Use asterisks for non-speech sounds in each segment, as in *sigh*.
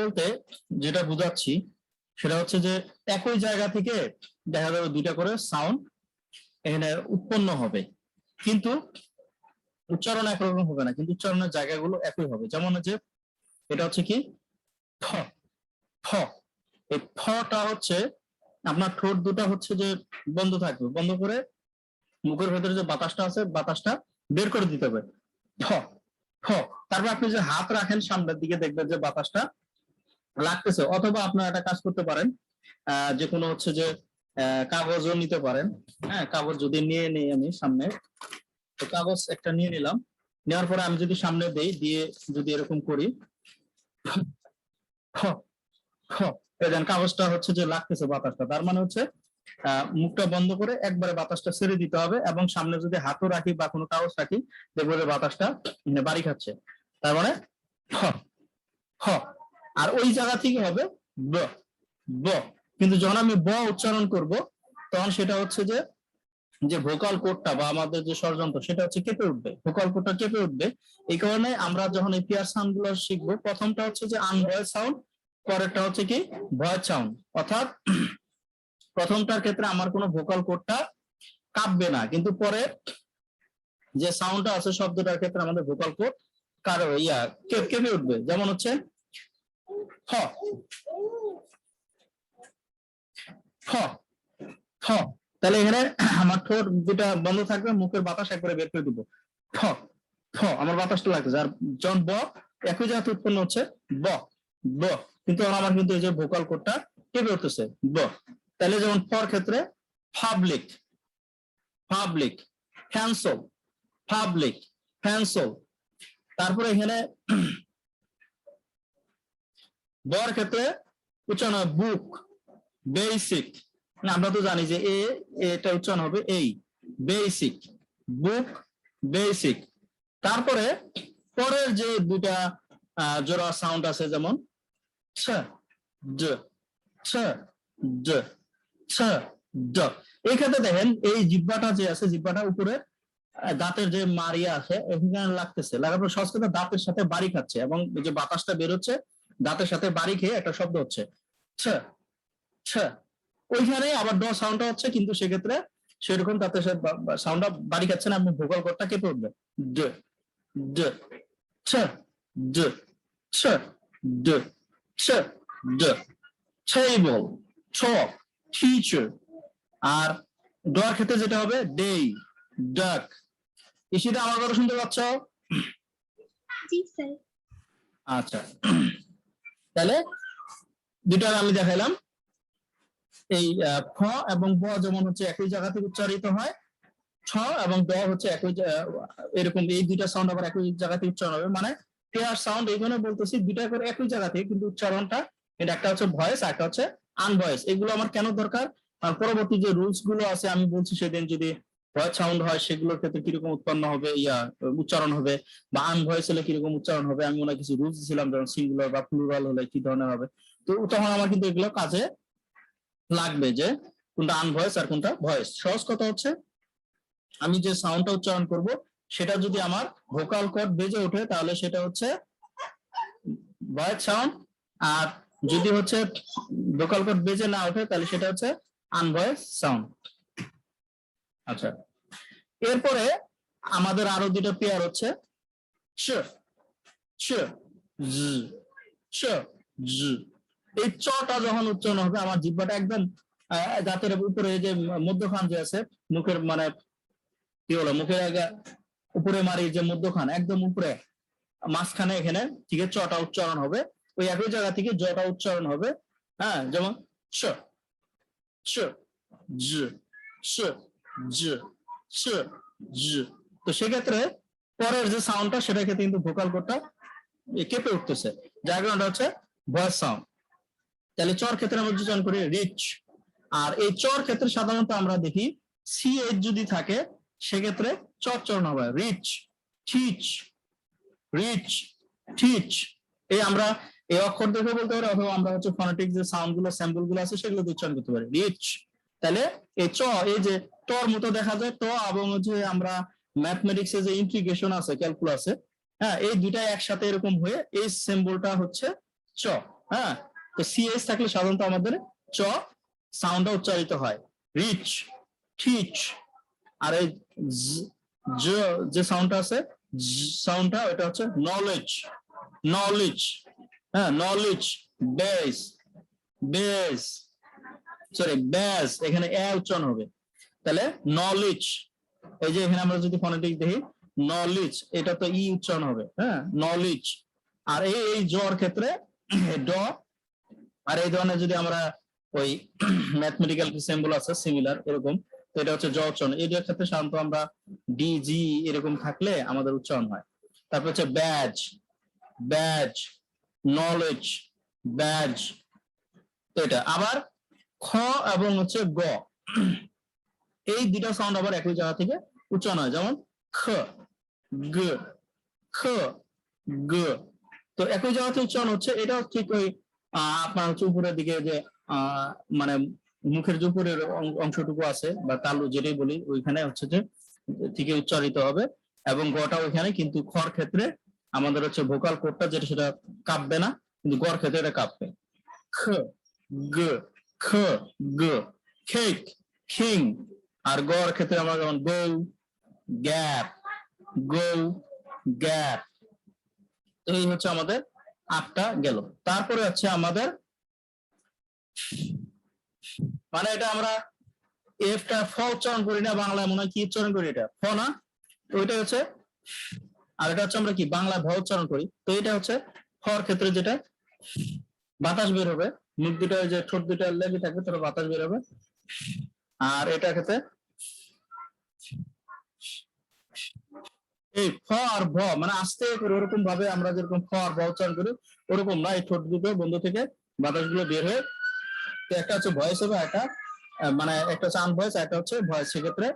বলতে যেটা বুঝাচ্ছি, সেটা হচ্ছে যে একই জায়গা থেকে দেখা যাবে দুইটা করে সাউন্ড এখানে উৎপন্ন হবে। কিন্তু উচ্চারণ একরকম হবে না, কিন্তু উচ্চারণের জায়গাগুলো একই হবে। যেমন যে এটা হচ্ছে কি? ফ ফ এই ফটা হচ্ছে, আপনার ঠোঁট দুটা হচ্ছে যে বন্ধ থাকবে। বন্ধ করে মুখের ভেতরে যে বাতাসটা আছে, বাতাসটা বের করে দিতে হবে। ফ ফ তারপর আপনি যে হাত রাখেন সামনের দিকে দেখবেন যে বাতাসটা লাগতেছে, অথবা আপনারা একটা কাজ করতে পারেন যে কোনো হচ্ছে যে কাগজও নিতে পারেন। হ্যাঁ কাগজ যদি নিয়ে নিই আমি সামনে, তো কাগজ একটা নিয়ে নিলাম। নেওয়ার পরে আমি যদি সামনে দেই, দিয়ে যদি এরকম করি কাগজটা হচ্ছে যে লাগতেছে বাতাসটা। তার মানে হচ্ছে মুখটা বন্ধ করে একবারে বাতাসটা ছেড়ে দিতে হবে এবং সামনে যদি হাতও রাখি বা কোনো কাগজ রাখি, দেখব বাতাসটা মানে বাড়ি খাচ্ছে। তার মানে হ হ আর ওই জায়গা থেকে হবে ব ব। কিন্তু যখন আমি ব উচ্চারণ করব, তখন সেটা হচ্ছে যে যে ভোকাল কোডটা বা আমাদের যে ষড়যন্ত্র, সেটা হচ্ছে কেঁপে উঠবে। ভোকাল কোডটা কেঁপে উঠবে। এই কারণে আমরা যখন এই পিয়ার সাউন্ডগুলো শিখব, প্রথমটা হচ্ছে যে আনভয়েস সাউন্ড পরেরটা হচ্ছে কি ভয়েস সাউন্ড অর্থাৎ *clears throat* প্রথমটার ক্ষেত্রে আমার কোনো ভোকাল কোডটা কাঁপবে না। কিন্তু পরে যে সাউন্ডটা আছে, শব্দটার ক্ষেত্রে আমাদের ভোকাল কোড কারও ইয়া কেঁপে উঠবে। যেমন হচ্ছে তাহলে এখানে আমার ঠোঁট দুটা বন্ধ থাকবে, মুখের বাতাস একবারে বের করে দিব। ঠ ঠ আমার বাতাসটা লাগতেছে। আর যখন ব, একই জায়গাতে উৎপন্ন হচ্ছে ব। ব। কিন্তু আমার কিন্তু এই যে ভোকাল কোডটা কেঁপে উঠতেছে। ব। তাহলে যেমন ফর ক্ষেত্রে পাবলিক পাবলিক ফ্যান্সল পাবলিক ফ্যান্সল তারপরে এখানে বর ক্ষেত্রে উচ্চারণ বুক বেসিক না, আমরা তো জানি যে এ এটা উচ্চারণ হবে এই বেসিক বুক বেসিক তারপরে পরের যে দুটা জোড়া সাউন্ড আছে যেমন ছ ড ছ ড ছ ড এই ক্ষেত্রে দেখেন, এই জিব্বাটা যে আছে জিব্বাটা উপরে দাঁতের যে মারিয়া আছে, এখানে লাগতেছে। লাগার পর সংস্কৃত দাঁতের সাথে বাড়ি খাচ্ছে এবং যে বাতাসটা বেরোচ্ছে দাঁতের সাথে বাড়ি খেয়ে একটা শব্দ হচ্ছে। ছ ছ। ওইখানে আবার ড সাউন্ডটা হচ্ছে কিন্তু সেক্ষেত্রে সেরকম তাতে সাউন্ডটা বাড়ি খাচ্ছে না আপনি ভোকাল কোডটা কেঁপে উঠবে। ড ড ছ ড ছ ড ছ ড। Table chalk teacher আর ডর ক্ষেত্রে যেটা হবে ডে ডাক ইসিটা আমার কথা শুনতে পাচ্ছ? আচ্ছা। তাহলে দুটা আমি দেখাইলাম। এই ফ এবং ব যেমন হচ্ছে একই জায়গা থেকে উচ্চারিত হয়, ছ এবং ড হচ্ছে একই এরকম এই দুইটা সাউন্ড আবার একই জায়গা থেকে উচ্চারণ হবে। মানে পেয়ার সাউন্ড এইখানে বলতেছি দুইটা করে একই জায়গা থেকে কিন্তু উচ্চারণটা, এটা একটা হচ্ছে ভয়েস একটা হচ্ছে আনভয়েস এগুলো আমার কেন দরকার? আর পরবর্তী যে রুলসগুলো আছে, আমি বলছি সেদিন যদি ভয়েস সাউন্ড হয়, সেগুলোর ক্ষেত্রে কীরকম উৎপন্ন হবে, ইয়া, উচ্চারণ হবে, বা আনভয়েস হলে কীরকম উচ্চারণ হবে, আমি হয় কিছু রুলস ছিলাম যেমন সিঙ্গুলার বা প্লুরাল হলে কি ধরনের হবে। তো তখন আমার কিন্তু এগুলো কাজে লাগবে যে কোনটা আনভয়েস আর কোনটা ভয়েস সহজ কথা হচ্ছে, আমি যে সাউন্ডটা উচ্চারণ করব, সেটা যদি আমার ভোকাল কর্ড বেজে ওঠে, তাহলে সেটা হচ্ছে ভয়েস সাউন্ড আর যদি হচ্ছে ভোকাল কর্ড বেজে না ওঠে, তাহলে সেটা হচ্ছে আনভয়েস সাউন্ড আচ্ছা। এরপরে আমাদের আরও দুটো পেয়ার হচ্ছে। জ এই চটা যখন উচ্চারণ হবে, আমার জিহ্বাটা একদম দাঁতের উপরে যে মধ্যখান যে আছে, মুখের মানে কি বলো, মুখের উপরে মারি যে মধ্যখান, একদম উপরে, মাঝখানে এখানে ঠিক আছে চটা উচ্চারণ হবে। ওই একই জায়গা থেকে জটা উচ্চারণ হবে। হ্যাঁ যেমন শ শ জ শ তো সেক্ষেত্রে পরের যে সাউন্ডটা সেটা ক্ষেত্রে কিন্তু ভোকাল কোডটা কেঁপে উঠতেছে। কারণটা হচ্ছে ভয়েস সাউন্ড তাহলে চর ক্ষেত্রে আমরা উচ্চারণ করি রিচ আর এই চর ক্ষেত্রে সাধারণত আমরা দেখি সি এইচ যদি থাকে, সেক্ষেত্রে চর চরণ হয় রিচ টিচ রিচ টিচ এই আমরা এই অক্ষর দেখে বলতে পারি, অথবা আমরা হচ্ছে ফোনেটিক যে সাউন্ডগুলো স্যাম্পলগুলো আছে, সেগুলো উচ্চারণ করতে পারি। রিচ তাহলে এই চ, এই যে টর মতো দেখা যায়, ট এবং হচ্ছে আমরা ম্যাথমেটিক্স যে ইন্টিগ্রেশন আছে ক্যালকুলাসে হ্যাঁ এই দুইটা একসাথে এরকম হয়ে এই সিম্বলটা হচ্ছে চ হ্যাঁ? তো সিএস থাকলে সাধারণত আমাদের চ সাউন্ডটা উচ্চারিত হয়। রিচ টিচ আর এই যে সাউন্ডটা আছে সাউন্ডটা ওটা হচ্ছে নলেজ নলেজ হ্যাঁ knowledge base base sorry base এখানে এ উচ্চারণ হবে। তাহলে নলেজ এই যে এখানে আমরা যদি ফোনেটিক দেখি নলেজ এটা তো ই উচ্চারণ হবে হ্যাঁ? নলেজ আর এই এই জ্বর ক্ষেত্রে ড, আর এই ধরনের যদি আমরা ওই *clears throat* ম্যাথমেটিক্যাল সিম্বল আছে সিমিলার এরকম, তো এটা হচ্ছে জ উচ্চারণ। এটার ক্ষেত্রে সাধারণত আমরা ডি জি এরকম থাকলে আমাদের উচ্চারণ হয়। তারপর হচ্ছে ব্যাজ ব্যাজ নলেজ ব্যাজ তো এটা। আবার খ এবং হচ্ছে গ। এই দুটা সাউন্ড আবার একই জায়গা থেকে উচ্চারণ হয়। যেমন খ, গ খ, গ। তো একই জায়গা থেকে উচ্চারণ হচ্ছে এটা ঠিক ওই আপনার হচ্ছে উপরের দিকে যে মানে মুখের যে উপরের অংশটুকু আছে বা তালু যেটাই বলি, ওইখানে হচ্ছে যে থেকে উচ্চারিত হবে এবং গটা ওইখানে কিন্তু খর ক্ষেত্রে আমাদের হচ্ছে ভোকাল কোডটা যেটা সেটা কাঁপবে না, কিন্তু গড় ক্ষেত্রে এটা কাঁপবে। খ, গ খ, গ, খেক, খিং, আর গড় ক্ষেত্রে আমরা যেমন গৌ, গ্যাপ গৌ, গ্যাপ। এই হচ্ছে আমাদের আটটা গেল। তারপরে হচ্ছে আমাদের মানে এটা আমরা এফটা ফ উচ্চারণ করি না, বাংলায় মনে হয় কি উচ্চারণ করি এটা? ফ না? ওইটা হচ্ছে, আর এটা হচ্ছে আমরা কি, বাংলায় ভ উচ্চারণ করি। তো এটা হচ্ছে ফর ক্ষেত্রে যেটা বাতাস বের হবে। মুখ দুটো যে ঠোঁট দুটো লেগে থাকবে তাহলে বাতাস বের হবে আর এটা ক্ষেত্রে এই ফ আর ভ মানে আস্তে করে ওরকম ভাবে আমরা যেরকম ফ আর ভ উচ্চারণ করি, ওরকম না, এই ঠোঁট দুটো বন্ধ থেকে বাতাসগুলো বের হয়ে, তো একটা হচ্ছে ভয়েস হবে একটা মানে একটা হচ্ছে আনভয়েস একটা হচ্ছে ভয়েস। সেক্ষেত্রে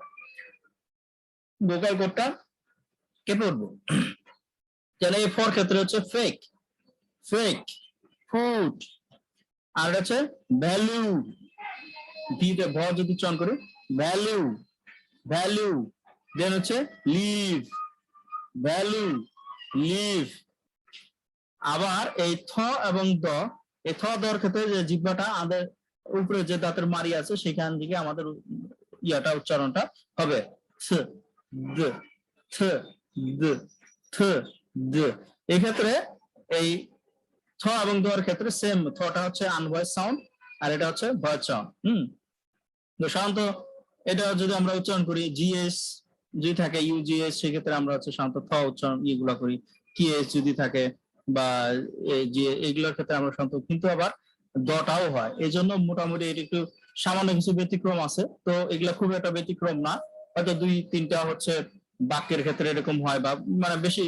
ভোকাল কোডটা কেঁপে উঠবো। তাহলে এই ফর ক্ষেত্রে হচ্ছে ফেক ফেক ফুড আর হচ্ছে ভ্যালু ভিতে ভ যদি উচ্চারণ করি ভ্যালু ভ্যালু দেন হচ্ছে লিভ ভ্যালু লিভ আবার এই থ এবং দ, এই থ দর ক্ষেত্রে যে জিহ্বাটা আমাদের উপরে যে দাঁতের মারি আছে, সেখান থেকে আমাদের ইয়াটা, উচ্চারণটা হবে। থ, দ থ দ থ, দ। এক্ষেত্রে এই থ এবং দর ক্ষেত্রে সেম থটা হচ্ছে আনভয়েস সাউন্ড আর এটা হচ্ছে ভয়েস সাউন্ড হুম? তো সাধারণত এটা যদি আমরা উচ্চারণ করি জিএস যদি থাকে ইউজিএস সেক্ষেত্রে আমরা হচ্ছে সাধারণত থ উচ্চারণ ইগুলা করি টিএস যদি থাকে বা এইগুলোর ক্ষেত্রে আমরা সাধারণত কিন্তু আবার দটাও হয়। এই জন্য মোটামুটি এটা একটু সামান্য কিছু ব্যতিক্রম আছে। তো এগুলা খুব একটা ব্যতিক্রম না। হয়তো দুই, তিনটা হচ্ছে বাক্যের ক্ষেত্রে এরকম হয় বা মানে বেশি,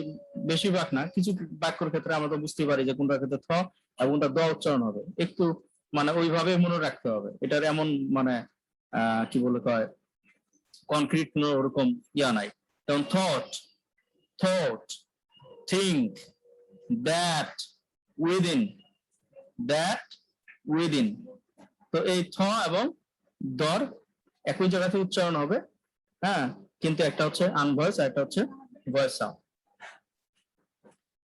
বেশিরভাগ না, কিছু বাক্যের ক্ষেত্রে আমরা তো বুঝতে পারি যে কোনটার ক্ষেত্রে থ আর কোনটা দ উচ্চারণ হবে। একটু মানে ওইভাবে মনে রাখতে হবে। এটার এমন মানে কি বলে কয় কনক্রিট কোনো ওরকম ইয়া নাই। যেমন thought thought think that within that within তো এই থ এবং দর একই জায়গাতে উচ্চারণ হবে হ্যাঁ? কিন্তু একটা হচ্ছে আনভয়েস আর একটা হচ্ছে ভয়েস সাউন্ড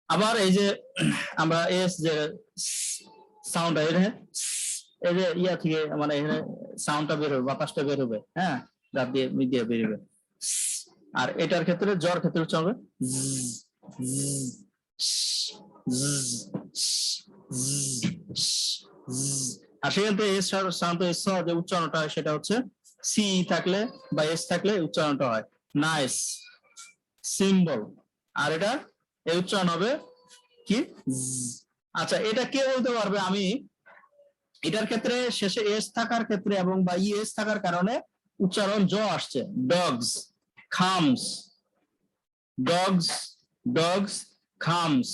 আবার এই যে আমরা এস যে সাউন্ড এখানে এই যে ইয়া থেকে মানে এখানে সাউন্ডটা বের হবে, বাতাসটা বের হবে হ্যাঁ দাঁত দিয়ে দিয়ে বের হবে আর এটার ক্ষেত্রে জ্বর ক্ষেত্রে হচ্ছে হবে। আর সেখান থেকে এস সাধারণত এস যে উচ্চারণটা হয়, সেটা হচ্ছে সি থাকলে বা এস থাকলে উচ্চারণটা হয়। নাইস সিম্বল আর এটা, এই উচ্চারণ হবে কি? আচ্ছা এটা কে বলতে পারবে? আমি এটার ক্ষেত্রে শেষে এস থাকার ক্ষেত্রে এবং বা ইএস থাকার কারণে উচ্চারণ জ আসছে। ডগস খামস ডগস ডগস খামস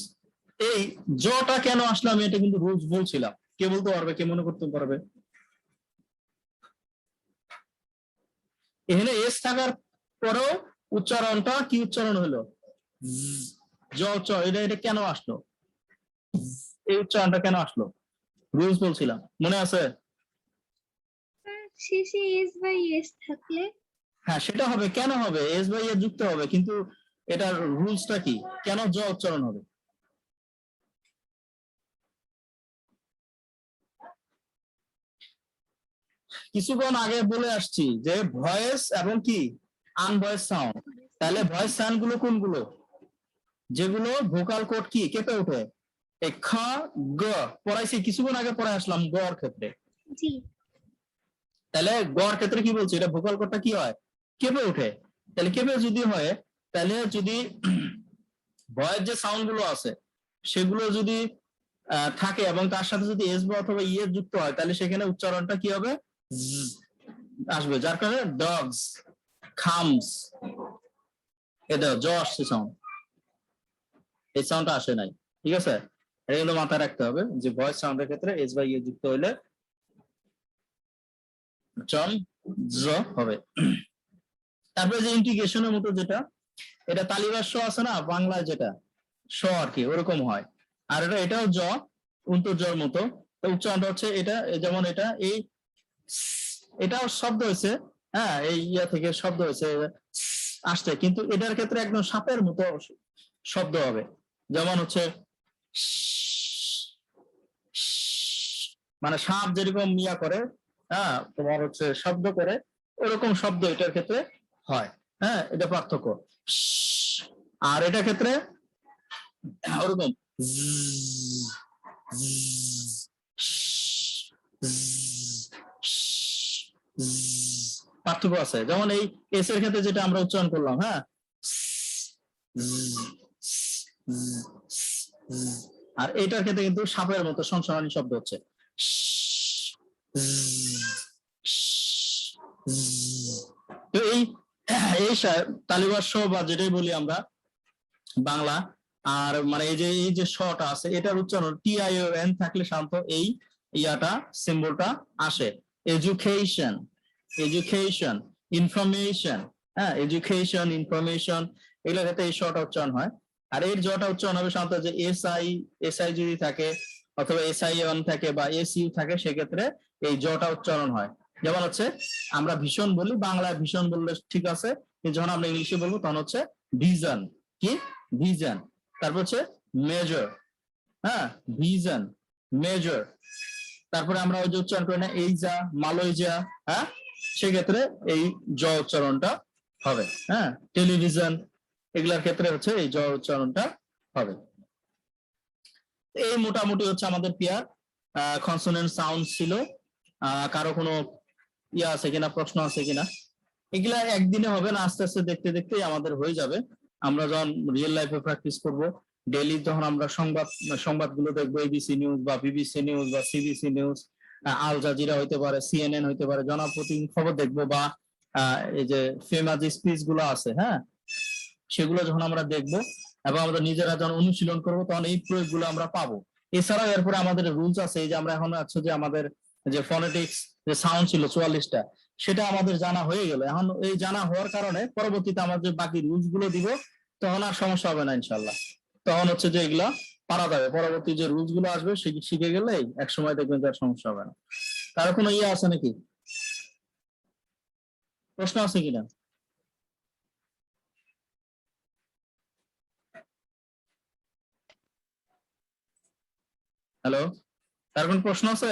এই জটা কেন আসলো? আমি এটা কিন্তু রুলস বলছিলাম কে বলতে পারবে? কে মনে করতে পারবে? এখানে এস থাকার পরেও উচ্চারণটা কি উচ্চারণ হলো? জ, এটা এটা কেন আসলো? এই উচ্চারণটা কেন আসলো? রুলস বলছিলাম মনে আছে? শেষে এস বাই এস থাকলে? হ্যাঁ সেটা হবে কেন হবে? এস বাই এ যুক্ত হবে কিন্তু এটার রুলসটা কি? কেন জ উচ্চারণ হবে? কিছুক্ষণ আগে বলে আসছি যে ভয়েস এবং কি? আনভয়েস সাউন্ড তাহলে ভয়েস সাউন্ডগুলো কোনগুলো? যেগুলো ভোকাল কোড কি? কেঁপে ওঠে। এই খ গ। পড়াইছি কিছুক্ষণ আগে পড়াই আসলাম গর ক্ষেত্রে। তাহলে গড় ক্ষেত্রে কি বলছি? এটা ভোকাল কোডটা কি হয়? কেঁপে ওঠে। তাহলে কেঁপে যদি হয় তাহলে যদি *clears throat* ভয়ের যে সাউন্ডগুলো আছে সেগুলো যদি আহ, থাকে এবং তার সাথে যদি এস বা অথবা ইয়ে যুক্ত হয় তাহলে সেখানে উচ্চারণটা কি হবে? আসবে। যার কারণে ডগস খামস এটা জ আসছে সাউন্ড এই সাউন্ডটা আসে নাই। ঠিক আছে? কিন্তু মাথায় রাখতে হবে যে ভয়েস সাউন্ডের ক্ষেত্রে এস বা যুক্ত হইলে চম জ হবে। তারপরে যে ইন্টিগ্রেশনের মতো যেটা, এটা তালিবাস স আছে না? বাংলায় যেটা স আর কি, ওরকম হয়। আর এটা, এটাও জ উন্তর মতো। উচ্চারণটা হচ্ছে এটা, যেমন এটা, এই এটাও শব্দ হয়েছে হ্যাঁ এই ইয়া থেকে শব্দ হয়েছে, আসছে, কিন্তু এটার ক্ষেত্রে একদম সাপের মতো শব্দ হবে। যেমন হচ্ছে মানে সাপ যেরকম মিয়া করে হ্যাঁ তোমার হচ্ছে শব্দ করে, ওরকম শব্দ এটার ক্ষেত্রে হয় হ্যাঁ এটা পার্থক্য। আর এটার ক্ষেত্রে ওরকম পার্থক্য আছে যেমন এই এস এর ক্ষেত্রে যেটা আমরা উচ্চারণ করলাম হ্যাঁ আর এটার ক্ষেত্রে কিন্তু সাপের মতো সংশোধনী শব্দ হচ্ছে তো এই এই তালিবাস্য বা যেটাই বলি আমরা বাংলা আর মানে এই যে এই যে শটা আছে এটার উচ্চারণ টি আই এন থাকলে শান্ত এই ইয়াটা সিম্বলটা আসে এডুকেশন এডুকেশন ইনফরমেশন হ্যাঁ এডুকেশন ইনফরমেশন এগুলোর ক্ষেত্রে এই শটা উচ্চারণ হয়। আর এর জটা উচ্চারণ হবে সাধারণত যে এস আই এস আই যদি থাকে, অথবা এস আই এন থাকে বা এস ইউ থাকে, সেক্ষেত্রে এই জটা উচ্চারণ হয়। যেমন হচ্ছে, আমরা ভীষণ বলি, বাংলায় ভীষণ বললে ঠিক আছে যখন আমরা ইংলিশে বলব, তখন হচ্ছে ভিজন কি? ভিজন তারপর হচ্ছে মেজর হ্যাঁ ভিজন মেজর তারপরে আমরা ওই যে উচ্চারণ করি না, এই যা, মালয় যা হ্যাঁ সেক্ষেত্রে এই জ উচ্চারণটা হবে হ্যাঁ? টেলিভিশন এগুলার ক্ষেত্রে হচ্ছে এই জ উচ্চারণটা হবে। এই মোটামুটি হচ্ছে আমাদের পেয়ার কনসোনেন্ট সাউন্ড ছিল। কারও কোনো ইয়া আছে কিনা, প্রশ্ন আছে কিনা? এগুলা একদিনে হবে না, আস্তে আস্তে দেখতে দেখতেই আমাদের হয়ে যাবে। আমরা যখন রিয়েল লাইফে প্র্যাকটিস করব ডেইলি যখন আমরা সংবাদ, সংবাদগুলো দেখব এবিসি নিউজ বা বিবিসি নিউজ বা সিবিসি নিউজ আল জাজিরা হইতে পারে সিএনএন হইতে পারে জনপ্রতিদিন খবর দেখব বা এই যে ফেমাস স্পিচগুলো আছে হ্যাঁ? সেগুলো যখন আমরা দেখব এবং আমরা নিজেরা যখন অনুশীলন করব, তখন এই প্রয়োগগুলো আমরা পাবো। এছাড়াও এরপরে আমাদের রুলস আছে, এই যে আমরা এখন আছে যে আমাদের যে ফনেটিক্স যে সাউন্ড ছিল চুয়াল্লিশটা, সেটা আমাদের জানা হয়ে গেল। এখন এই জানা হওয়ার কারণে পরবর্তীতে আমাদের বাকি রুলসগুলো দিব, তখন আর সমস্যা হবে না, ইনশাল্লাহ। তখন হচ্ছে যে এগুলা পারা যাবে পরবর্তী যে রুলসগুলো আসবে, শিখে গেলেই এক সময় দেখবেন আর সমস্যা হবে না। তার কোনো ইয়ে আছে নাকি? প্রশ্ন আছে কিনা? হ্যালো তার কোন প্রশ্ন আছে?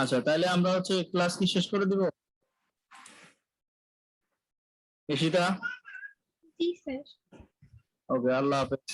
আচ্ছা তাহলে আমরা হচ্ছে ক্লাস কি শেষ করে দিব? ঈশিতা? জি, স্যার। ওকে আল্লাহ হাফেজ